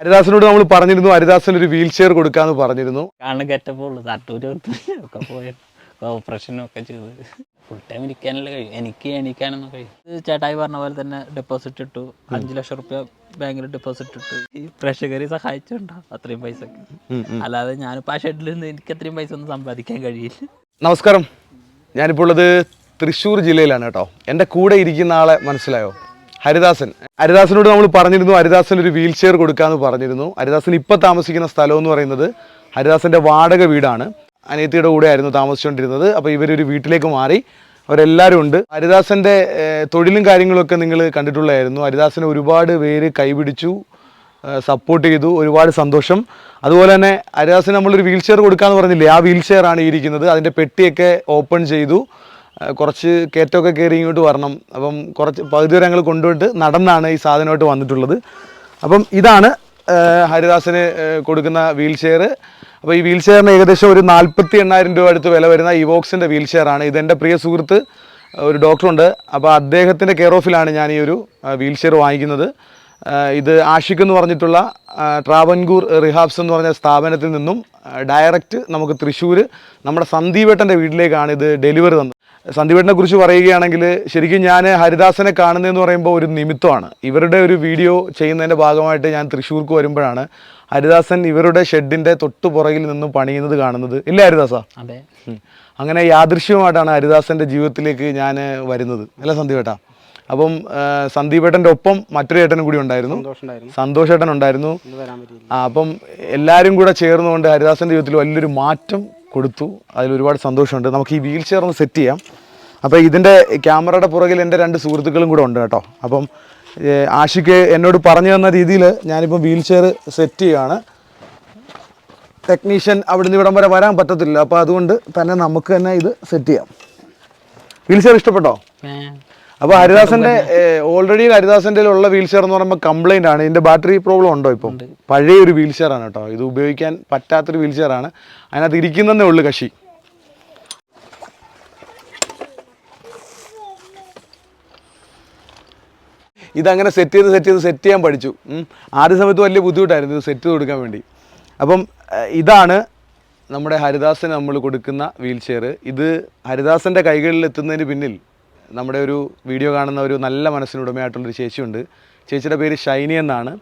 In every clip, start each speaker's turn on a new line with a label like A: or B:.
A: ഹരിദാസിനോട് നമ്മൾ പറഞ്ഞിരുന്നു ഹരിദാസിന് ഒരു വീൽ ചെയർ കൊടുക്കാന്ന് പറഞ്ഞിരുന്നു.
B: കാണുന്ന ഗെറ്റപ്പ് ഉള്ളു തട്ടൂര് ഒക്കെ പോയത് ഓപ്പറേഷനും ഒക്കെ ചെയ്ത്. ഫുൾ ടൈം ഇരിക്കാനല്ലേ കഴിയും. എനിക്ക് എണീക്കാനൊന്നും കഴിയും. ചേട്ടായി പറഞ്ഞ പോലെ തന്നെ ഡെപ്പോസിറ്റ് ഇട്ടു. അഞ്ചു ലക്ഷം റുപ്യ ബാങ്കിൽ ഡെപ്പോസിറ്റ് ഇട്ടു. ഈ പ്രഷകരി സഹായിച്ചിട്ടുണ്ടോ അത്രയും പൈസ. അല്ലാതെ ഞാനിപ്പോൾ ആ ഷെഡിൽ നിന്ന് എനിക്ക് അത്രയും പൈസ ഒന്നും സമ്പാദിക്കാൻ കഴിയില്ല.
A: നമസ്കാരം. ഞാനിപ്പോൾ ഉള്ളത് തൃശ്ശൂർ ജില്ലയിലാണ് കേട്ടോ. എന്റെ കൂടെ ഇരിക്കുന്ന ആളെ മനസ്സിലായോ? ഹരിദാസൻ. ഹരിദാസനോട് നമ്മൾ പറഞ്ഞിരുന്നു ഹരിദാസൻ ഒരു വീൽ ചെയർ കൊടുക്കാമെന്ന് പറഞ്ഞിരുന്നു. ഹരിദാസൻ ഇപ്പോൾ താമസിക്കുന്ന സ്ഥലം എന്ന് പറയുന്നത് ഹരിദാസന്റെ വാടക വീടാണ്. അനിയത്തിയുടെ കൂടെ ആയിരുന്നു താമസിച്ചുകൊണ്ടിരുന്നത് അപ്പോൾ ഇവരൊരു വീട്ടിലേക്ക് മാറി. അവരെല്ലാവരും ഉണ്ട്. ഹരിദാസന്റെ ഏഹ്, തൊഴിലും കാര്യങ്ങളൊക്കെ നിങ്ങൾ കണ്ടിട്ടുള്ളതായിരുന്നു. ഹരിദാസനെ ഒരുപാട് പേര് കൈപിടിച്ചു സപ്പോർട്ട് ചെയ്തു. ഒരുപാട് സന്തോഷം. അതുപോലെ തന്നെ ഹരിദാസിന് നമ്മളൊരു വീൽ ചെയർ കൊടുക്കാമെന്ന് പറഞ്ഞില്ലേ? ആ വീൽ ചെയർ ആണ് ഇരിക്കുന്നത്. അതിന്റെ പെട്ടിയൊക്കെ ഓപ്പൺ ചെയ്തു. കുറച്ച് കയറ്റമൊക്കെ കയറി ഇങ്ങോട്ട് വരണം. അപ്പം കുറച്ച് പകുതി വരെ ഞങ്ങൾ കൊണ്ടുപോയിട്ട് നടന്നാണ് ഈ സാധനമായിട്ട് വന്നിട്ടുള്ളത്. അപ്പം ഇതാണ് ഹരിദാസിന് കൊടുക്കുന്ന വീൽ ചെയർ അപ്പോൾ ഈ വീൽ ചെയറിന് ഏകദേശം ഒരു നാൽപ്പത്തി എണ്ണായിരം രൂപ അടുത്ത് വില വരുന്ന ഇവോക്സിന്റെ വീൽ ചെയറാണ്. ഇതെന്റെ പ്രിയ സുഹൃത്ത് ഒരു ഡോക്ടറുണ്ട്. അപ്പോൾ അദ്ദേഹത്തിന്റെ കെയർ ഓഫിലാണ് ഞാൻ ഈ ഒരു വീൽ ചെയർ വാങ്ങിക്കുന്നത്. ഇത് ആഷിഖ് എന്ന് പറഞ്ഞിട്ടുള്ള ട്രാവൻകൂർ റിഹാബ്സ് എന്ന് പറഞ്ഞ സ്ഥാപനത്തിൽ നിന്നും ഡയറക്റ്റ് നമുക്ക് തൃശ്ശൂർ നമ്മുടെ സന്ദീപേട്ടന്റെ വീട്ടിലേക്കാണ് ഇത് ഡെലിവറി തന്നത്. സന്ദീപേട്ടനെ കുറിച്ച് പറയുകയാണെങ്കിൽ ശരിക്കും ഞാൻ ഹരിദാസനെ കാണുന്നതെന്ന് പറയുമ്പോൾ ഒരു നിമിത്തമാണ്. ഇവരുടെ ഒരു വീഡിയോ ചെയ്യുന്നതിന്റെ ഭാഗമായിട്ട് ഞാൻ തൃശ്ശൂർക്ക് വരുമ്പോഴാണ് ഹരിദാസൻ ഇവരുടെ ഷെഡിന്റെ തൊട്ടു പുറകിൽ നിന്നും പണിയുന്നത് കാണുന്നത്. ഇല്ല ഹരിദാസ?
B: അതെ.
A: അങ്ങനെ യാദൃശ്യമായിട്ടാണ് ഹരിദാസന്റെ ജീവിതത്തിലേക്ക് ഞാൻ വരുന്നത്. അല്ല സന്ദീപേട്ടാ? അപ്പം സന്ദീപ് ഏട്ടന്റെ ഒപ്പം മറ്റൊരു ഏട്ടനും കൂടി ഉണ്ടായിരുന്നു. സന്തോഷ് ഏട്ടൻ ഉണ്ടായിരുന്നു. ആ അപ്പം എല്ലാവരും കൂടെ ചേർന്നുകൊണ്ട് ഹരിദാസന്റെ ജീവിതത്തിൽ വലിയൊരു മാറ്റം കൊടുത്തു. അതിൽ ഒരുപാട് സന്തോഷമുണ്ട്. നമുക്ക് ഈ വീൽ ചെയർ ഒന്ന് സെറ്റ് ചെയ്യാം. അപ്പോൾ ഇതിന്റെ ക്യാമറയുടെ പുറകിൽ എന്റെ രണ്ട് സുഹൃത്തുക്കളും കൂടെ ഉണ്ട് കേട്ടോ. അപ്പം ആഷിക്ക് എന്നോട് പറഞ്ഞു തന്ന രീതിയിൽ ഞാനിപ്പം വീൽ ചെയർ സെറ്റ് ചെയ്യുകയാണ്. ടെക്നീഷ്യൻ അവിടുന്ന് ഇവിടം വരെ വരാൻ പറ്റത്തില്ല. അപ്പോൾ അതുകൊണ്ട് തന്നെ നമുക്ക് തന്നെ ഇത് സെറ്റ് ചെയ്യാം. വീൽ ചെയർ ഇഷ്ടപ്പെട്ടോ? അപ്പോൾ ഹരിദാസന്റെ ഓൾറെഡി ഹരിദാസന്റെ ഉള്ള വീൽ ചെയർ എന്ന് പറയുമ്പോൾ കംപ്ലൈന്റ് ആണ്. ഇതിന്റെ ബാറ്ററി പ്രോബ്ലം ഉണ്ടോ ഇപ്പം? പഴയ ഒരു വീൽ ചെയർ ആണ് കേട്ടോ. ഇത് ഉപയോഗിക്കാൻ പറ്റാത്തൊരു വീൽ ചെയർ ആണ്. അതിനകത്ത് ഇരിക്കുന്നതേ ഉള്ളു കശി ഇതങ്ങനെ സെറ്റ് ചെയ്ത് സെറ്റ് ചെയ്ത് സെറ്റ് ചെയ്യാൻ പഠിച്ചു. ആദ്യ സമയത്ത് വലിയ ബുദ്ധിമുട്ടായിരുന്നു ഇത് സെറ്റ് ചെയ്ത് കൊടുക്കാൻ വേണ്ടി. അപ്പം ഇതാണ് നമ്മുടെ ഹരിദാസന് നമ്മൾ കൊടുക്കുന്ന വീൽ ചെയർ ഇത് ഹരിദാസന്റെ കൈകളിൽ എത്തുന്നതിന് പിന്നിൽ നമ്മുടെ ഒരു വീഡിയോ കാണുന്ന ഒരു നല്ല മനസ്സിനുടമയായിട്ടുള്ളൊരു ചേച്ചിയുണ്ട്. ചേച്ചിയുടെ പേര് ഷൈനി എന്നാണ്.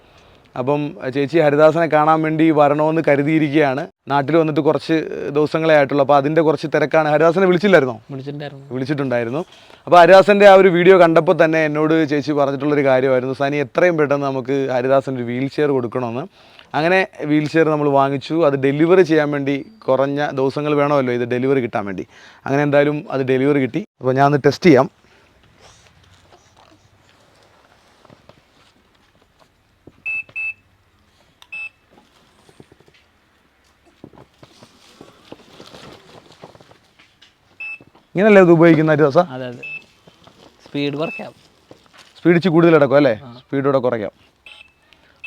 A: അപ്പം ചേച്ചി ഹരിദാസനെ കാണാൻ വേണ്ടി വരണമെന്ന് കരുതിയിരിക്കുകയാണ്. നാട്ടിൽ വന്നിട്ട് കുറച്ച് ദിവസങ്ങളെ ആയിട്ടുള്ളൂ. അപ്പോൾ അതിന്റെ കുറച്ച് തിരക്കാണ്. ഹരിദാസനെ വിളിച്ചില്ലായിരുന്നോ?
B: വിളിച്ചിട്ടുണ്ടായിരുന്നു.
A: വിളിച്ചിട്ടുണ്ടായിരുന്നു. അപ്പോൾ ഹരിദാസന്റെ ആ ഒരു വീഡിയോ കണ്ടപ്പോൾ തന്നെ എന്നോട് ചേച്ചി പറഞ്ഞിട്ടുള്ളൊരു കാര്യമായിരുന്നു. സനി എത്രയും പെട്ടെന്ന് നമുക്ക് ഹരിദാസന്റെ ഒരു വീൽ ചെയർ കൊടുക്കണമെന്ന്. അങ്ങനെ വീൽ ചെയർ നമ്മൾ വാങ്ങിച്ചു. അത് ഡെലിവറി ചെയ്യാൻ വേണ്ടി കുറഞ്ഞ ദിവസങ്ങൾ വേണമല്ലോ ഇത് ഡെലിവറി കിട്ടാൻ വേണ്ടി. അങ്ങനെ എന്തായാലും അത് ഡെലിവറി കിട്ടി. അപ്പോൾ ഞാൻ ഒന്ന് ടെസ്റ്റ് ചെയ്യാം. ഇങ്ങനല്ലേ ഇത് ഉപയോഗിക്കുന്ന ഒരു
B: അതെ അതെ. സ്പീഡ് കുറയ്ക്കാം.
A: സ്പീഡ് ഇച്ചിരി കൂടുതൽ അടക്കും അല്ലേ? സ്പീഡ് കൂടെ കുറയ്ക്കാം.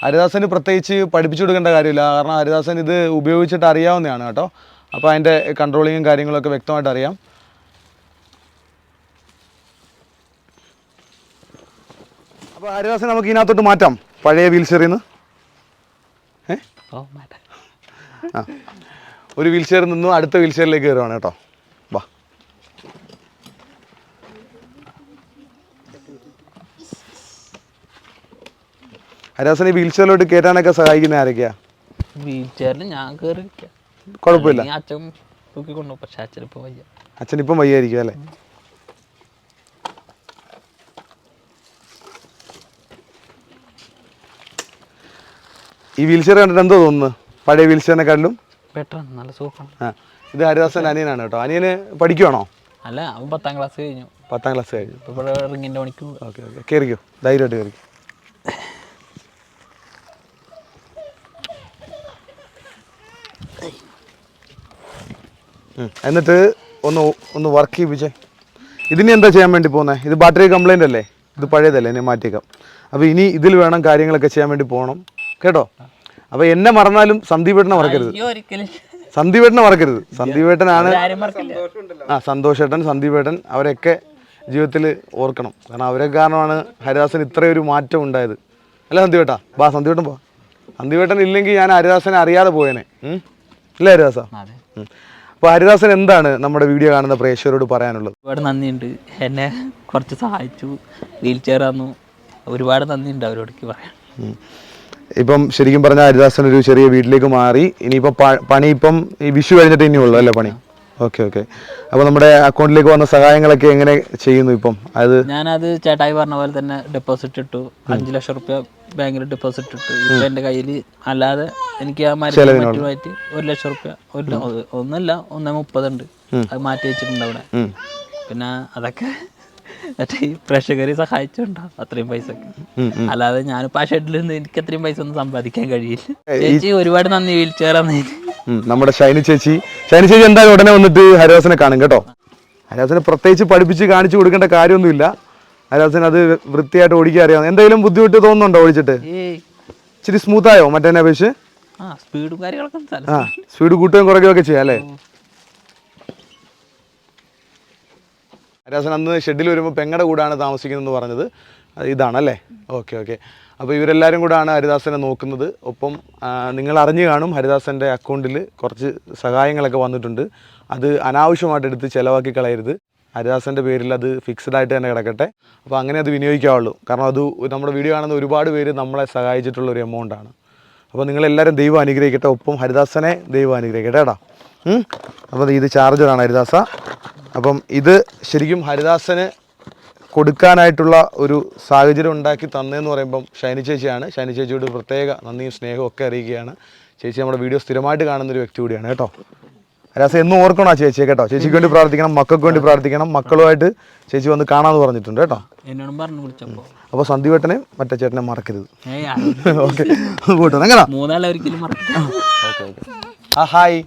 A: ഹരിദാസന് പ്രത്യേകിച്ച് പഠിപ്പിച്ചു കൊടുക്കേണ്ട കാര്യമില്ല. കാരണം ഹരിദാസൻ ഇത് ഉപയോഗിച്ചിട്ട് അറിയാവുന്നതാണ് കേട്ടോ. അപ്പോൾ അതിന്റെ കൺട്രോളിങ്ങും കാര്യങ്ങളൊക്കെ വ്യക്തമായിട്ട് അറിയാം. അപ്പോൾ ഹരിദാസൻ നമുക്ക് ഇതിനകത്തോട്ട് മാറ്റാം. പഴയ വീൽ ചെയറിൽ നിന്ന് ഏ ആ. ഒരു വീൽ ചെയറിൽ നിന്നും അടുത്ത വീൽ ചെയറിലേക്ക് കയറുവാണ് കേട്ടോ വാ ഹരിദാസൻ ഈ വീൽ ചെയറിലോട്ട് കയറ്റാനൊക്കെ സഹായിക്കുന്ന ആരൊക്കെയാ?
B: വീൽ ചെയറിൽ ഞാൻ കയറി.
A: കുഴപ്പമില്ല.
B: അച്ഛൻ തൂക്കി കൊണ്ടുപോകും പക്ഷെ ഇപ്പം വയ്യ.
A: അച്ഛൻ ഇപ്പം വയ്യായിരിക്കും അല്ലേ? ഈ വീൽ ചെയർ കണ്ടിട്ട് എന്തോ തോന്നുന്നു? പഴയ വീൽ ചെയറിനെക്കാട്ടിലും
B: ബെറ്റർ നല്ല സൂപ്പറാണ്
A: ആ. ഇത് ഹരിദാസൻ അനിയനാണ് കേട്ടോ. അനിയന് പഠിക്കുവാണോ?
B: അല്ല അവൻ പത്താം ക്ലാസ് കഴിഞ്ഞു.
A: പത്താം ക്ലാസ് കഴിഞ്ഞു.
B: ഇപ്പൊ ഇവിടെ പണിക്ക് പോകും
A: ഓക്കെ ഓക്കെ. കയറിക്കോ ധൈര്യമായിട്ട് കയറിക്കോ എന്നിട്ട് ഒന്ന് ഒന്ന് വർക്ക് ചെയ്യിപ്പിച്ചേ ഇതിനി എന്താ ചെയ്യാൻ വേണ്ടി പോകുന്നത് ഇത് ബാറ്ററി കംപ്ലൈന്റ് അല്ലേ? ഇത് പഴയതല്ലേ? ഇനി മാറ്റിയേക്കാം. അപ്പോൾ ഇനി ഇതിൽ വേണം കാര്യങ്ങളൊക്കെ ചെയ്യാൻ വേണ്ടി പോകണം കേട്ടോ? അപ്പോൾ എന്നെ മറന്നാലും സന്ദീപേട്ടനെ മറക്കരുത്. സന്ദീപേട്ടനെ മറക്കരുത്. സന്ദീപേട്ടനാണ് ആ സന്തോഷേട്ടൻ സന്ദീപേട്ടൻ അവരൊക്കെ ജീവിതത്തിൽ ഓർക്കണം. കാരണം അവരൊക്കെ കാരണമാണ് ഹരിദാസൻ ഇത്രയൊരു മാറ്റം ഉണ്ടായത്. അല്ല സന്ദീപേട്ടാ ബാ സന്ദീപേട്ടൻ പോ സന്ദീപേട്ടൻ ഇല്ലെങ്കിൽ ഞാൻ ഹരിദാസനെ അറിയാതെ പോയേനെ. ഇല്ല ഹരിദാസ? അപ്പോൾ ഹരിദാസൻ എന്താണ് നമ്മുടെ വീഡിയോ കാണുന്ന പ്രേക്ഷകരോട് പറയാനുള്ളത്?
B: ഒരുപാട് നന്ദിയുണ്ട്. എന്നെ കുറച്ച് സഹായിച്ചു. വീൽ ചെയർ തന്നു. ഒരുപാട് നന്ദിയുണ്ട് അവരോടേക്ക് പറയാൻ.
A: ഇപ്പം ശരിക്കും പറഞ്ഞാൽ ഹരിദാസൻ ഒരു ചെറിയ വീട്ടിലേക്ക് മാറി. ഇനിയിപ്പോൾ പണി ഇപ്പം ഈ വിഷു കഴിഞ്ഞിട്ട് ഇനിയുള്ളൂ അല്ലേ പണി? Okay okay. അപ്പോൾ നമ്മുടെ അക്കൗണ്ടിലേക്ക് വന്ന സഹായങ്ങളൊക്കെ എങ്ങനെ ചെയ്യുന്നു ഇപ്പം? അത്
B: ഞാനത് ചേട്ടായി പറഞ്ഞ പോലെ തന്നെ ഡെപ്പോസിറ്റ് ഇട്ടു. അഞ്ച് ലക്ഷം റുപ്യ ബാങ്കിൽ ഡെപ്പോസിറ്റ് ഇട്ടു. ഇപ്പൊ എന്റെ കയ്യിൽ അല്ലാതെ എനിക്ക് ആ മരുന്ന് മാറ്റി ഒരു ലക്ഷം റുപ്യ ഒരു ഒന്നല്ല ഒന്നേ മുപ്പതുണ്ട് അത് മാറ്റി വെച്ചിട്ടുണ്ട് അവിടെ. പിന്നെ അതൊക്കെ മറ്റേ ഈ പ്രേക്ഷകരെ സഹായിച്ചുണ്ടോ അത്രയും പൈസ അല്ലാതെ ഞാനിപ്പോ ആ ഷെഡിൽ നിന്ന് എനിക്ക് അത്രയും പൈസ ഒന്നും സമ്പാദിക്കാൻ കഴിയില്ല. ചേച്ചി ഒരുപാട് നന്ദി വീൽ ചെയർ
A: നമ്മുടെ ഷൈനി ചേച്ചി. ഷൈനി ചേച്ചി എന്തായാലും ഉടനെ വന്നിട്ട് ഹരിദാസനെ കാണും കേട്ടോ. ഹരിദാസനെ പ്രത്യേകിച്ച് പഠിപ്പിച്ച് കാണിച്ചു കൊടുക്കേണ്ട കാര്യമൊന്നുമില്ല. ഹരിദാസൻ അത് വൃത്തിയായിട്ട് ഓടിക്കാൻ അറിയാം. എന്തെങ്കിലും ബുദ്ധിമുട്ട് തോന്നുന്നുണ്ടോ ഓടിച്ചിട്ട്? ഇച്ചിരി സ്മൂത്ത് ആയോ മറ്റേ അപേക്ഷിച്ച്?
B: ആ സ്പീഡും
A: കൂട്ടുകയും കുറയ്ക്കുകയും ഒക്കെ ചെയ്യാം അല്ലേ? ഹരിദാസൻ അന്ന് ഷെഡിൽ വരുമ്പോൾ പെങ്ങടെ കൂടാണ് താമസിക്കുന്നതെന്ന് പറഞ്ഞത്. ഇതാണല്ലേ? Okay okay. അപ്പോൾ ഇവരെല്ലാവരും കൂടാണ് ഹരിദാസനെ നോക്കുന്നത്. ഒപ്പം നിങ്ങൾ അറിഞ്ഞു കാണും ഹരിദാസന്റെ അക്കൗണ്ടിൽ കുറച്ച് സഹായങ്ങളൊക്കെ വന്നിട്ടുണ്ട്. അത് അനാവശ്യമായിട്ട് എടുത്ത് ചിലവാക്കി കളയരുത്. ഹരിദാസന്റെ പേരിൽ അത് ഫിക്സഡ് ആയിട്ട് തന്നെ കിടക്കട്ടെ. അപ്പോൾ അങ്ങനെ അത് വിനിയോഗിക്കാവുള്ളൂ. കാരണം അത് നമ്മുടെ വീഡിയോ കാണുന്ന ഒരുപാട് പേര് നമ്മളെ സഹായിച്ചിട്ടുള്ള ഒരു എമൗണ്ട് ആണ്. അപ്പോൾ നിങ്ങളെല്ലാവരും ദൈവം അനുഗ്രഹിക്കട്ടെ. ഒപ്പം ഹരിദാസനെ ദൈവം അനുഗ്രഹിക്കട്ടെ കേട്ടോ. അപ്പോൾ ഇത് ചാർജറാണ് ഹരിദാസ. അപ്പം ഇത് ശരിക്കും ഹരിദാസന് കൊടുക്കാനായിട്ടുള്ള ഒരു സാഹചര്യം ഉണ്ടാക്കി തന്നതെന്ന് പറയുമ്പം ഷൈനി ചേച്ചിയാണ്. ഷൈനി ചേച്ചിയോട് പ്രത്യേക നന്ദിയും സ്നേഹവും ഒക്കെ അറിയിക്കുകയാണ്. ചേച്ചി നമ്മുടെ വീഡിയോ സ്ഥിരമായിട്ട് കാണുന്ന ഒരു വ്യക്തി കൂടിയാണ് കേട്ടോ. രാസ എന്നും ഓർക്കണം ആ ചേച്ചിയെ കേട്ടോ? ചേച്ചിക്ക് വേണ്ടി പ്രാർത്ഥിക്കണം മക്കൾക്ക് വേണ്ടി പ്രാർത്ഥിക്കണം മക്കളുമായിട്ട് ചേച്ചി വന്ന് കാണാമെന്ന് പറഞ്ഞിട്ടുണ്ട് കേട്ടോ.
B: എന്നോടും പറഞ്ഞു വിളിച്ചപ്പോ.
A: അപ്പോൾ മറ്റേ ചേട്ടനെ മറക്കരുത്. ഓക്കെ.
B: മൂന്നാളെ ഒരിക്കലും
A: ആ ഹായ്.